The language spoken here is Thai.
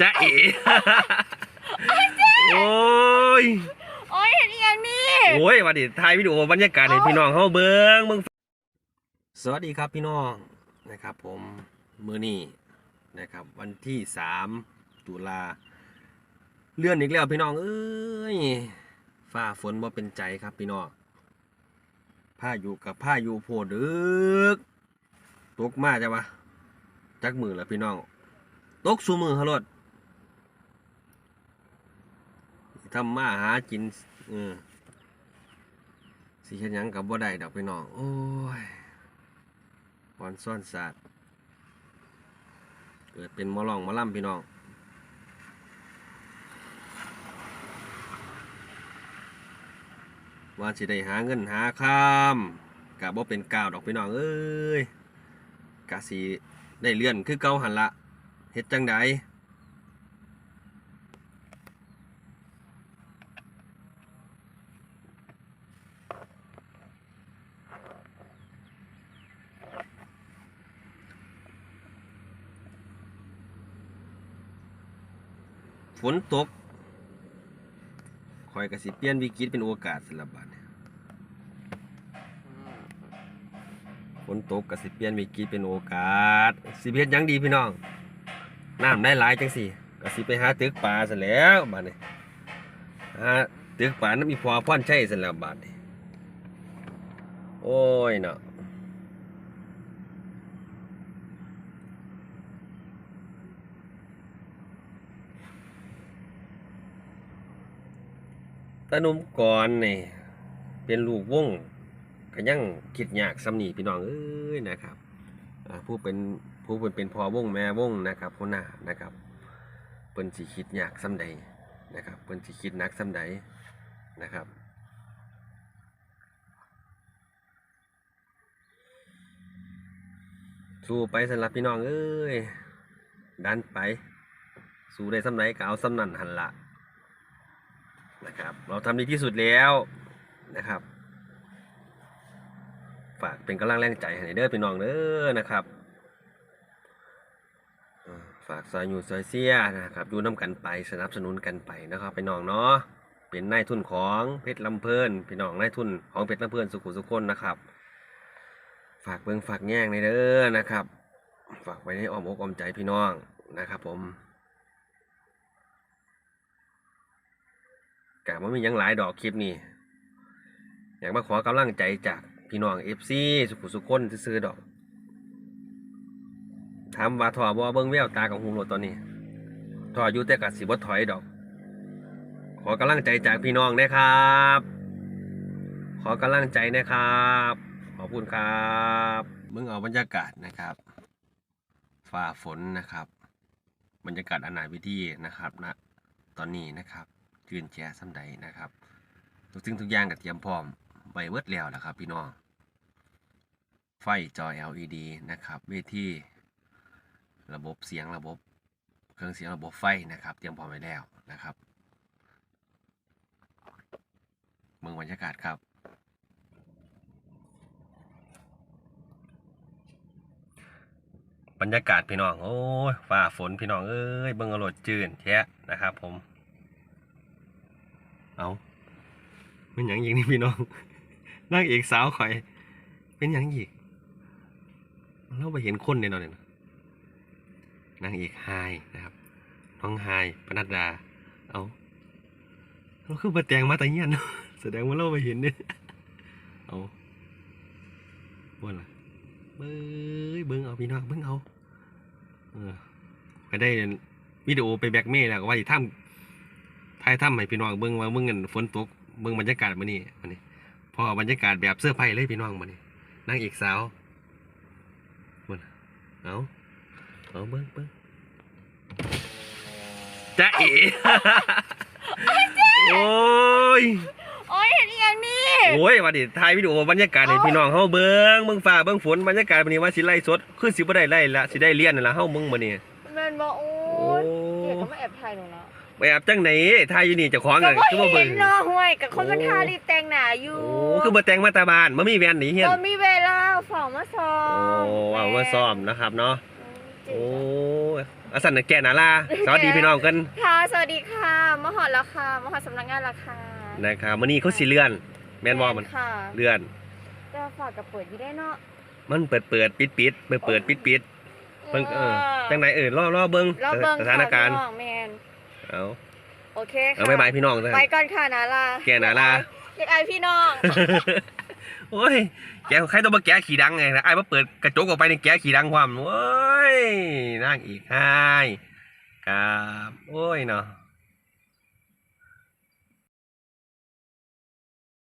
จ้าเอ๋โอ้ยโอ้ยเห็นอีหยังนี่โอ้ยวันนี้ถ่ายวิดีโอบรรยากาศให้พี่น้องเฮาเบิ่งเบิ่งสวัสดีครับพี่น้องนะครับ ผมมื้อนี้นะครับ วันที่สามตุลาเลื่อนอีกแล้วพี่น้องเอ้ยฟ้าฝนบ่เป็นใจครับพี่น้องพายุกับพายุโพดดึกตกมาจ้ะวะจักมือแล้วพี่น้อง ตกสูมือฮะรถ ทำมาหากินเออสิเฮ็ดหยังกับบ่ได้ดอกพี่น้อง โอ้ยปอนซ่อนศาสตร์เกิดเป็นมอลองมอล่ำพี่น้องว่าสิได้หาเงินหาคำกะบ่เป็นกาวดอกพี่น้องเอ้ยกะสิได้เลื่อนคือเก่าหันละเฮ็ดจังใด ฝนตกคอยกะสิเปลี่ยนวิกฤตเป็นโอกาสสลับบัดเนี่ยฝนตกกะสิเปลี่ยนวิกฤตเป็นโอกาสสิเฮ็ดหยังดีพี่น้องน้ำได้หลายจังสิกะสิไปหาตึกปลาซะแล้วบัดนี้หาตึกปลาน้ำมีพอพ่อนใช่ซะแล้วบัดนี้โอ้ยเนาะ ตาหนุ่มก่อนนี่เป็นลูกวงก็ยังคิดยากสำนีพี่น้องเอ้ยนะครับผู้เป็นผู้เป็นเป็นพ่อวงแม่วงนะครับหัวหน้านะครับเปิ้นสิคิดยากสำใดนะครับเปิ้นสิคิดนักสำใดนะครับสู้ไปสำหรับพี่น้องเอ้ยดันไป สู้ได้สำไหนก็เอาสำนันหันละ นะครับ เราทำดีที่สุดแล้วนะครับ ฝากเป็นกำลังแรงใจให้เด้อพี่น้องเด้อนะครับฝากซอยอยู่ซอยเสียนะครับดูน้ำกันไปสนับสนุนกันไปนะครับพี่น้องเนาะเป็นนายทุนของเพชรลำเพลินพี่น้องนายทุนของเพชรลำเพลินสุขุสุขคนนะครับ ฝากเบิ่งฝากแง่งในเด้อนะครับ ฝากไว้ในอ้อมอกอ้อมใจพี่น้องนะครับผม กะว่ามียังหลายดอกคลิปนี้อยากมาขอกำลังใจจากพี่น้องเอฟซีสุขุสุขคนซื้อดอกถามว่าถอบ่เบิ่งแววตาของหูโลดตอนนี้ถออยู่แต่กัสิบ่ถอยดอก ขอกำลังใจจากพี่น้องนะครับ ขอกำลังใจนะครับ ขอบคุณครับเบิ่งเอาบรรยากาศนะครับฝ่าฝนนะครับ บรรยากาศอนาวิธีนะครับณตอนนี้นะครับ ยืนแช่ซ้ำใดนะครับทุกสิ่งทุกอย่างก็เตรียมพร้อมไว้เวิร์ดแล้วนะครับ พี่น้อง ไฟจอ LED นะครับเวทีระบบเสียงระบบ เครื่องเสียงระบบไฟนะครับ เตรียมพร้อมไว้แล้วนะครับเมืองบรรยากาศครับบรรยากาศพี่น้อง โอ้ยฟ้าฝนพี่น้อง เอ้ย เบิ่งอารถจืนแท้นะครับผม เอาเป็นหยังอีกนี่พี่น้องนางเอกสาวข่อย เป็นหยังอีกเราไปเห็นคนเนี่ยเนาะเนี่ยนางเอกไฮนะครับ น้องไฮปนัดดา เอาเราคือมาแต่งมาแต่เงี้ยนะแสดงว่าเราไปเห็นเนี่ยเอาว่าล่ะเบ้ยเบิ้งเอาพี่น้องเบิ้งเอาเออก็ได้วิดีโอไปแบกเมย์แล้วก็ว่าสิทำ ถ่ายทำให้พี่น้องเบิ่งว่าเบิ่งเงินฝนตกเบิ่งบรรยากาศมื้อนี้มื้อนี้พอบรรยากาศแบบเสื้อร์ไผ่เลยพี่น้องมื้อนี้นางเอกสาวมื้อน่ะเอาเอาเบิ่งเบิ่งจ้าเอ๋โอ้ยโอ้ยเห็นอีหยังนี่โอ้ยวันนี้ถ่ายวิดีโอบรรยากาศให้พี่น้องเฮาเบิ่งเบิ่งฟ้าเบิ่งฝนบรรยากาศมื้อนี้ว่าสิไล่สดคือสิบ่ได้ไล่ละสิได้เรียนนั่นล่ะเฮาเบิ่งมื้อนี้แมันบอกโอ้โอ้ยเดี๋ยวก็มาแอบถ่ายหนูนะ ไปอาบจังไหนถ่ายอยู่นี่เจ้าของก็อะว่าคือบ่เห็เบิ่นง เนาะห่วยกับคนโอ้มันทารีบแต่งหนาอยู่โอ้คือบ่แต่งมาแตาบ้านบ่มีแว่นหนีเฮียนก็มีเวลาฝ่องมาซ้อโอ้มเอามาซ้อมนะครับเนาะจริโอ้งยอาสันนะแกนาลาสวัสดีพี่น้องกันค่ะสวัสดีค่ะมหอดแล้วค่ะมหอดสำนักงานแล้วค่ะนะครับมื้อนี้เขาสิเลื่อน แม่นบ่มันค่ะเลื่อนแต่ฝากกับเปิดอยู่ได้เนาะมันเปิดเปิดปิดปิดเปิดเปิดปิดปิดเพิ่งเออจังไหนเออรอรอเบิ่งรอบเบิ้งสถานการณ์ ค่ะพี่น้องแมน เอาโอเคเอาค่ะบายบายพี่น้องนะคไปรับก่อนค่ะนาลาแกนาลา เรียกไอพี่น้อง โอ้ย แกใครต้องมาแกะขี่ดังไงนะไอ้มาเปิดกระจกออกไปในแกะขี่ดังความโอ้ยนั่งอีกให้ครับ โอ้ยเนาะ